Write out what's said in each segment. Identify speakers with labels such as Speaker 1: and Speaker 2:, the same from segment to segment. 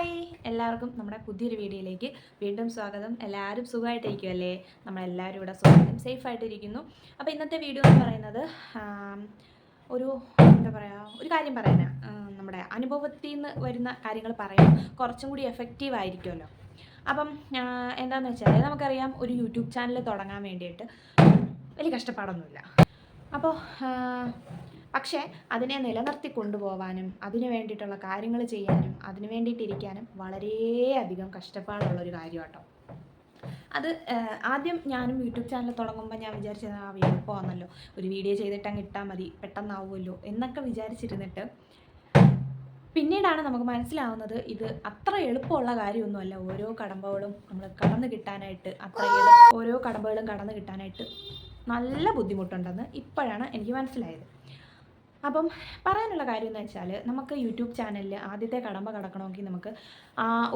Speaker 1: Hi എല്ലാവർക്കും നമ്മുടെ പുതിയൊരു വീഡിയോയിലേക്ക് വീണ്ടും സ്വാഗതം. എല്ലാവരും സുഖമായിട്ടിരിക്കുമല്ലേ നമ്മളെല്ലാവരും ഇവിടെ സുഖമായിട്ടും സേഫ് ആയിട്ടിരിക്കുന്നു അപ്പോൾ ഇന്നത്തെ വീഡിയോ എന്ന് പറയുന്നത് ഒരു എന്താ പറയുക ഒരു കാര്യം പറയുന്ന നമ്മുടെ അനുഭവത്തിൽ നിന്ന് വരുന്ന കാര്യങ്ങൾ പറയാൻ കുറച്ചും കൂടി എഫക്റ്റീവ് ആയിരിക്കുമല്ലോ. അപ്പം എന്താണെന്ന് വെച്ചാൽ നമുക്കറിയാം ഒരു യൂട്യൂബ് ചാനൽ തുടങ്ങാൻ വേണ്ടിയിട്ട് വലിയ കഷ്ടപ്പാടൊന്നുമില്ല. അപ്പോൾ പക്ഷേ അതിനെ നിലനിർത്തി കൊണ്ടുപോകാനും അതിനു വേണ്ടിയിട്ടുള്ള കാര്യങ്ങൾ ചെയ്യാനും അതിനു വേണ്ടിയിട്ടിരിക്കാനും വളരെയധികം കഷ്ടപ്പാടുള്ള ഒരു കാര്യം കേട്ടോ അത് ആദ്യം ഞാനും യൂട്യൂബ് ചാനൽ തുടങ്ങുമ്പോൾ ഞാൻ വിചാരിച്ചത് ആ എളുപ്പമാണല്ലോ ഒരു വീഡിയോ ചെയ്തിട്ട് അങ്ങ് ഇട്ടാൽ മതി പെട്ടെന്നാവുമല്ലോ എന്നൊക്കെ വിചാരിച്ചിരുന്നിട്ട് പിന്നീടാണ് നമുക്ക് മനസ്സിലാവുന്നത് ഇത് അത്ര എളുപ്പമുള്ള കാര്യമൊന്നുമല്ല. ഓരോ കടമ്പകളും നമ്മൾ കടന്നു കിട്ടാനായിട്ട് അത്ര ഓരോ കടമ്പകളും കടന്നു കിട്ടാനായിട്ട് നല്ല ബുദ്ധിമുട്ടുണ്ടെന്ന് ഇപ്പോഴാണ് എനിക്ക് മനസ്സിലായത്. അപ്പം പറയാനുള്ള കാര്യം എന്ന് വെച്ചാൽ നമുക്ക് യൂട്യൂബ് ചാനലിൽ ആദ്യത്തെ കടമ്പ കടക്കണമെങ്കിൽ നമുക്ക്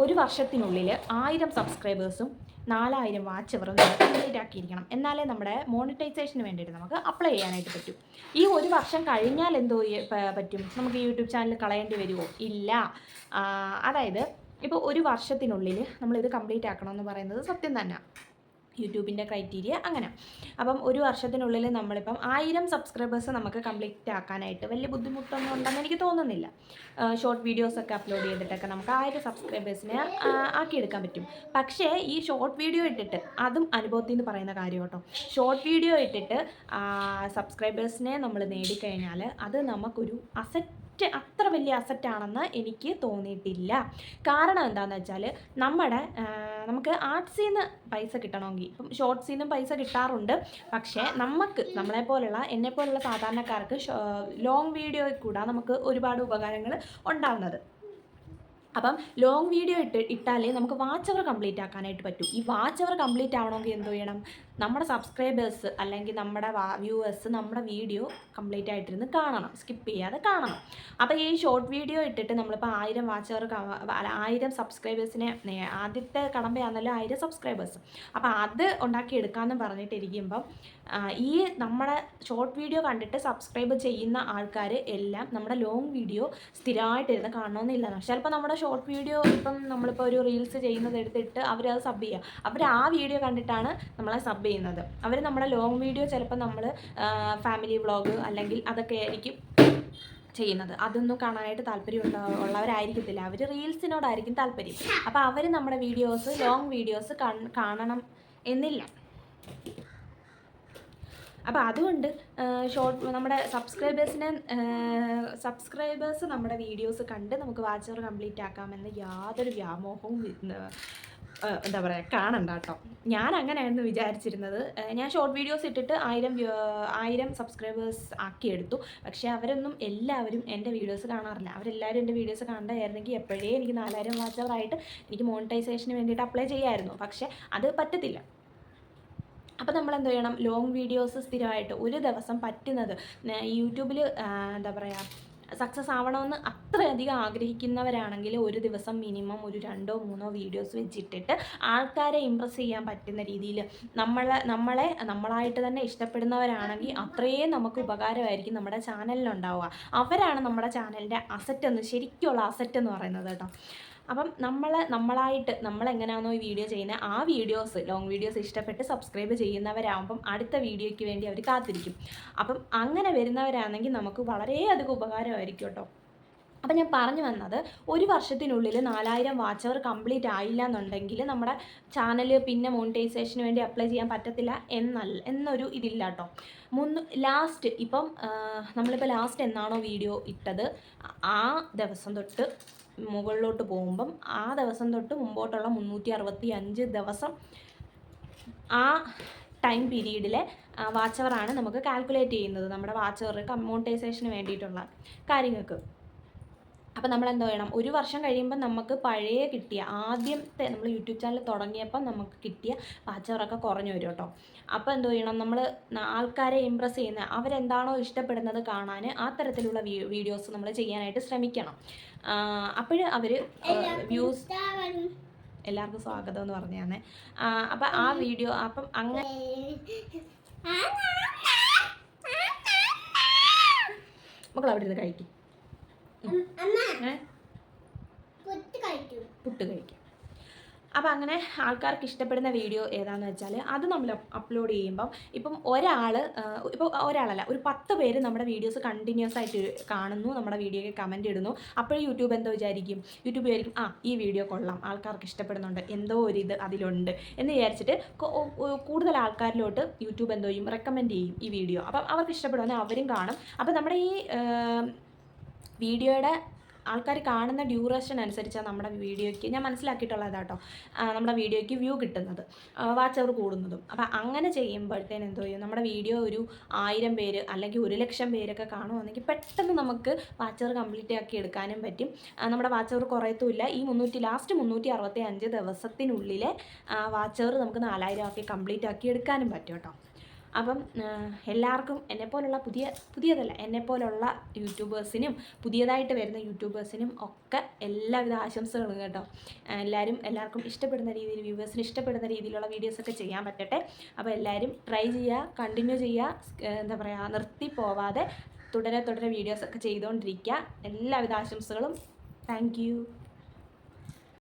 Speaker 1: ഒരു വർഷത്തിനുള്ളിൽ ആയിരം സബ്സ്ക്രൈബേഴ്സും നാലായിരം വാച്ച് അവറും കംപ്ലീറ്റ് ആക്കിയിരിക്കണം. എന്നാലേ നമ്മുടെ മോണിറ്റൈസേഷന് വേണ്ടിയിട്ട് നമുക്ക് അപ്ലൈ ചെയ്യാനായിട്ട് പറ്റും. ഈ ഒരു വർഷം കഴിഞ്ഞാൽ എന്തോ പറ്റും? നമുക്ക് യൂട്യൂബ് ചാനൽ കളയേണ്ടി വരുമോ? ഇല്ല. അതായത് ഇപ്പോൾ ഒരു വർഷത്തിനുള്ളിൽ നമ്മളിത് കംപ്ലീറ്റ് ആക്കണമെന്ന് പറയുന്നത് സത്യം തന്നെ. യൂട്യൂബിന്റെ ക്രൈറ്റീരിയ അങ്ങനെ. അപ്പം ഒരു വർഷത്തിനുള്ളിൽ നമ്മളിപ്പം ആയിരം സബ്സ്ക്രൈബേഴ്സ് നമുക്ക് കംപ്ലീറ്റ് ആക്കാനായിട്ട് വലിയ ബുദ്ധിമുട്ടൊന്നും ഉണ്ടെന്ന് എനിക്ക് തോന്നുന്നില്ല. ഷോർട്ട് വീഡിയോസൊക്കെ അപ്ലോഡ് ചെയ്തിട്ടൊക്കെ നമുക്ക് ആയിരം സബ്സ്ക്രൈബേഴ്സിനെ ആക്കിയെടുക്കാൻ പറ്റും. പക്ഷേ ഈ ഷോർട്ട് വീഡിയോ ഇട്ടിട്ട് അതും അനുഭവത്തിൽ നിന്ന് പറയുന്ന കാര്യം കേട്ടോ. ഷോർട്ട് വീഡിയോ ഇട്ടിട്ട് സബ്സ്ക്രൈബേഴ്സിനെ നമ്മൾ നേടിക്കഴിഞ്ഞാൽ അത് നമുക്കൊരു അസറ്റ് അത്ര വലിയ അസറ്റാണെന്ന് എനിക്ക് തോന്നിയിട്ടില്ല. കാരണം എന്താണെന്ന് വെച്ചാൽ നമ്മുടെ നമുക്ക് ആർട്സിൽ നിന്ന് പൈസ കിട്ടണമെങ്കിൽ ഇപ്പം ഷോർട്സിൽ നിന്നും പൈസ കിട്ടാറുണ്ട്. പക്ഷേ നമുക്ക് നമ്മളെപ്പോലുള്ള എന്നെപ്പോലുള്ള സാധാരണക്കാർക്ക് ലോങ് വീഡിയോയിൽ കൂടെ നമുക്ക് ഒരുപാട് ഉപകാരങ്ങൾ ഉണ്ടാവുന്നത്. അപ്പം ലോങ് വീഡിയോ ഇട്ട് ഇട്ടാലേ നമുക്ക് വാച്ച് അവർ കംപ്ലീറ്റ് ആക്കാനായിട്ട് പറ്റൂ. ഈ വാച്ച് അവർ കംപ്ലീറ്റ് ആവണമെങ്കിൽ എന്ത് ചെയ്യണം? നമ്മുടെ സബ്സ്ക്രൈബേഴ്സ് അല്ലെങ്കിൽ നമ്മുടെ വ്യൂവേഴ്സ് നമ്മുടെ വീഡിയോ കംപ്ലീറ്റ് ആയിട്ടിരുന്ന് കാണണം. സ്കിപ്പ് ചെയ്യാതെ കാണണം. അപ്പോൾ ഈ ഷോർട്ട് വീഡിയോ ഇട്ടിട്ട് നമ്മളിപ്പോൾ ആയിരം അവർ ആയിരം സബ്സ്ക്രൈബേഴ്സിനെ ആദ്യത്തെ കടമ്പയാണല്ലോ ആയിരം സബ്സ്ക്രൈബേഴ്സ് അപ്പോൾ അത് ഉണ്ടാക്കിയെടുക്കാമെന്ന് പറഞ്ഞിട്ടിരിക്കുമ്പം ഈ നമ്മുടെ ഷോർട്ട് വീഡിയോ കണ്ടിട്ട് സബ്സ്ക്രൈബ് ചെയ്യുന്ന ആൾക്കാർ എല്ലാം നമ്മുടെ ലോങ് വീഡിയോ സ്ഥിരമായിട്ടിരുന്ന് കാണണമെന്നില്ല ചിലപ്പോൾ നമ്മുടെ ഷോർട്ട് വീഡിയോ ഇപ്പം നമ്മളിപ്പോൾ ഒരു റീൽസ് ചെയ്യുന്നത് എടുത്തിട്ട് അവരത് സബ് ചെയ്യുക അവർ ആ വീഡിയോ കണ്ടിട്ടാണ് നമ്മളെ സബ് ചെയ്യുന്നത്. അവർ നമ്മുടെ ലോങ് വീഡിയോ ചിലപ്പോൾ നമ്മൾ ഫാമിലി വ്ളോഗ് അല്ലെങ്കിൽ അതൊക്കെ ആയിരിക്കും ചെയ്യുന്നത്. അതൊന്നും കാണാനായിട്ട് താല്പര്യം ഉള്ള ഉള്ളവരായിരിക്കത്തില്ല. അവർ റീൽസിനോടായിരിക്കും താല്പര്യം. അപ്പോൾ അവർ നമ്മുടെ വീഡിയോസ് ലോങ് വീഡിയോസ് കാണണം എന്നില്ല. അപ്പോൾ അതുകൊണ്ട് ഷോർട്ട് നമ്മുടെ സബ്സ്ക്രൈബേഴ്സിനെ സബ്സ്ക്രൈബേഴ്സ് നമ്മുടെ വീഡിയോസ് കണ്ട് നമുക്ക് വാച്ചർ കംപ്ലീറ്റ് ആക്കാമെന്ന് യാതൊരു വ്യാമോഹവും എന്താ പറയുക കാണണ്ട കേട്ടോ ഞാൻ അങ്ങനെയായിരുന്നു വിചാരിച്ചിരുന്നത് ഞാൻ ഷോർട്ട് വീഡിയോസ് ഇട്ടിട്ട് ആയിരം ആയിരം സബ്സ്ക്രൈബേഴ്സ് ആക്കിയെടുത്തു. പക്ഷേ അവരൊന്നും എല്ലാവരും എന്റെ വീഡിയോസ് കാണാറില്ല. അവരെല്ലാവരും എന്റെ വീഡിയോസ് കണ്ടായിരുന്നെങ്കിൽ എപ്പോഴേ എനിക്ക് നാലായിരം വാച്ചവറായിട്ട് എനിക്ക് മോണിറ്റൈസേഷന് വേണ്ടിയിട്ട് അപ്ലൈ ചെയ്യായിരുന്നു. പക്ഷേ അത് പറ്റത്തില്ല. അപ്പോൾ നമ്മൾ എന്ത് ചെയ്യണം? ലോങ് വീഡിയോസ് സ്ഥിരമായിട്ട് ഒരു ദിവസം പറ്റുന്നത്. യൂട്യൂബിൽ എന്താ പറയുക സക്സസ് ആവണമെന്ന് അത്രയധികം ആഗ്രഹിക്കുന്നവരാണെങ്കിൽ ഒരു ദിവസം മിനിമം ഒരു രണ്ടോ മൂന്നോ വീഡിയോസ് വെച്ചിട്ടിട്ട് ആൾക്കാരെ ഇമ്പ്രസ് ചെയ്യാൻ പറ്റുന്ന രീതിയിൽ നമ്മളെ നമ്മളെ നമ്മളായിട്ട് തന്നെ ഇഷ്ടപ്പെടുന്നവരാണെങ്കിൽ അത്രയും നമുക്ക് ഉപകാരമായിരിക്കും നമ്മുടെ ചാനലിലുണ്ടാവുക അവരാണ് നമ്മുടെ ചാനലിന്റെ അസറ്റ് എന്ന് ശരിക്കുള്ള അസറ്റ് എന്ന് പറയുന്നത് കേട്ടോ. അപ്പം നമ്മൾ നമ്മളായിട്ട് നമ്മൾ എങ്ങനെയാണോ ഈ വീഡിയോ ചെയ്യുന്നത് ആ വീഡിയോസ് ലോങ് വീഡിയോസ് ഇഷ്ടപ്പെട്ട് സബ്സ്ക്രൈബ് ചെയ്യുന്നവരാകുമ്പം അടുത്ത വീഡിയോയ്ക്ക് വേണ്ടി അവർ കാത്തിരിക്കും. അപ്പം അങ്ങനെ വരുന്നവരാണെങ്കിൽ നമുക്ക് വളരെയധികം ഉപകാരമായിരിക്കും കേട്ടോ. അപ്പം ഞാൻ പറഞ്ഞു വന്നത് ഒരു വർഷത്തിനുള്ളിൽ നാലായിരം വാച്ച് അവർ കംപ്ലീറ്റ് ആയില്ല എന്നുണ്ടെങ്കിൽ നമ്മുടെ ചാനൽ പിന്നെ മോണിറ്റൈസേഷന് വേണ്ടി അപ്ലൈ ചെയ്യാൻ പറ്റത്തില്ല എന്നല്ല എന്നൊരു ഇതില്ല കേട്ടോ മുന്ന് ലാസ്റ്റ് ഇപ്പം നമ്മളിപ്പോൾ ലാസ്റ്റ് എന്നാണോ വീഡിയോ ഇട്ടത്? ആ ദിവസം തൊട്ട് മുകളിലോട്ട് പോകുമ്പം ആ ദിവസം തൊട്ട് മുമ്പോട്ടുള്ള മുന്നൂറ്റി അറുപത്തി അഞ്ച് ദിവസം ആ ടൈം പീരീഡിലെ വാച്ച് അവറാണ് നമുക്ക് കാൽക്കുലേറ്റ് ചെയ്യുന്നത് നമ്മുടെ വാച്ച് അവർ കമ്മോണിറ്റൈസേഷന് വേണ്ടിയിട്ടുള്ള കാര്യങ്ങൾക്ക്. അപ്പോൾ നമ്മൾ എന്താ ചെയ്യണം? ഒരു വർഷം കഴിയുമ്പോൾ നമുക്ക് പഴയ കിട്ടിയ ആദ്യത്തെ നമ്മൾ യൂട്യൂബ് ചാനൽ തുടങ്ങിയപ്പോൾ നമുക്ക് കിട്ടിയ പാച്ചവറൊക്കെ കുറഞ്ഞു വരും കേട്ടോ. അപ്പോൾ എന്തോ ചെയ്യണം? നമ്മൾ ആൾക്കാരെ ഇമ്പ്രസ് ചെയ്യുന്ന അവരെന്താണോ ഇഷ്ടപ്പെടുന്നത് കാണാൻ ആ തരത്തിലുള്ള വീഡിയോസ് നമ്മൾ ചെയ്യാനായിട്ട് ശ്രമിക്കണം. അപ്പോൾ അവർ വ്യൂസ് എല്ലാവർക്കും സ്വാഗതം എന്ന് പറഞ്ഞാണ്. അപ്പം ആ വീഡിയോ അപ്പം അങ്ങനെ മക്കൾ അവിടെ ഇരുന്ന് കഴിക്കും.
Speaker 2: കൊത്തി കഴിക്കും.
Speaker 1: അപ്പം അങ്ങനെ ആൾക്കാർക്ക് ഇഷ്ടപ്പെടുന്ന വീഡിയോ ഏതാണെന്ന് വെച്ചാൽ അത് നമ്മൾ അപ്ലോഡ് ചെയ്യുമ്പം ഇപ്പം ഒരാൾ ഇപ്പോൾ ഒരാളല്ല ഒരു പത്ത് പേര് നമ്മുടെ വീഡിയോസ് കണ്ടിന്യൂസ് ആയിട്ട് കാണുന്നു നമ്മുടെ വീഡിയോയ്ക്ക് കമന്റ് ഇടുന്നു. അപ്പോൾ യൂട്യൂബ് എന്തോ വിചാരിക്കും. യൂട്യൂബ് വിചാരിക്കും ആ ഈ വീഡിയോ കൊള്ളാം ആൾക്കാർക്ക് ഇഷ്ടപ്പെടുന്നുണ്ട് എന്തോ ഒരു ഇത് അതിലുണ്ട് എന്ന് വിചാരിച്ചിട്ട് കൂടുതൽ ആൾക്കാരിലോട്ട് യൂട്യൂബ് എന്തോ ചെയ്യും റെക്കമെൻഡ് ചെയ്യും ഈ വീഡിയോ. അപ്പം അവർക്ക് ഇഷ്ടപ്പെടുവാണെങ്കിൽ അവരും കാണും. അപ്പം നമ്മുടെ ഈ വീഡിയോയുടെ ആൾക്കാർ കാണുന്ന ഡ്യൂറേഷൻ അനുസരിച്ചാണ് നമ്മുടെ വീഡിയോയ്ക്ക് ഞാൻ മനസ്സിലാക്കിയിട്ടുള്ളത് കേട്ടോ. നമ്മുടെ വീഡിയോയ്ക്ക് വ്യൂ കിട്ടുന്നത്. വാച്ച് അവർ കൂടുന്നതും. അപ്പം അങ്ങനെ ചെയ്യുമ്പോഴത്തേന് എന്തോ ചെയ്യും? നമ്മുടെ വീഡിയോ ഒരു ആയിരം പേര് അല്ലെങ്കിൽ ഒരു ലക്ഷം പേരൊക്കെ കാണുവാണെങ്കിൽ പെട്ടെന്ന് നമുക്ക് വാച്ച് അവർ കംപ്ലീറ്റ് ആക്കി എടുക്കാനും പറ്റും. നമ്മുടെ വാച്ച് അവർ കുറയത്തുമില്ല. ഈ മുന്നൂറ്റി ലാസ്റ്റ് മുന്നൂറ്റി അറുപത്തി അഞ്ച് ദിവസത്തിനുള്ളിലെ വാച്ച് അവർ നമുക്ക് നാലായിരം ആക്കി കംപ്ലീറ്റ് ആക്കി എടുക്കാനും പറ്റും കേട്ടോ. അപ്പം എല്ലാവർക്കും എന്നെപ്പോലുള്ള പുതിയ പുതിയതല്ല എന്നെപ്പോലുള്ള യൂട്യൂബേഴ്സിനും പുതിയതായിട്ട് വരുന്ന യൂട്യൂബേഴ്സിനും ഒക്കെ എല്ലാവിധ ആശംസകളും കേട്ടോ. എല്ലാവരും എല്ലാവർക്കും ഇഷ്ടപ്പെടുന്ന രീതിയിൽ വ്യൂവേഴ്സിന് ഇഷ്ടപ്പെടുന്ന രീതിയിലുള്ള വീഡിയോസൊക്കെ ചെയ്യാൻ പറ്റട്ടെ. അപ്പോൾ എല്ലാവരും ട്രൈ ചെയ്യുക കണ്ടിന്യൂ ചെയ്യുക എന്താ പറയുക നിർത്തി പോവാതെ തുടരെ തുടരെ വീഡിയോസൊക്കെ ചെയ്തുകൊണ്ടിരിക്കുക എല്ലാവിധ ആശംസകളും. താങ്ക്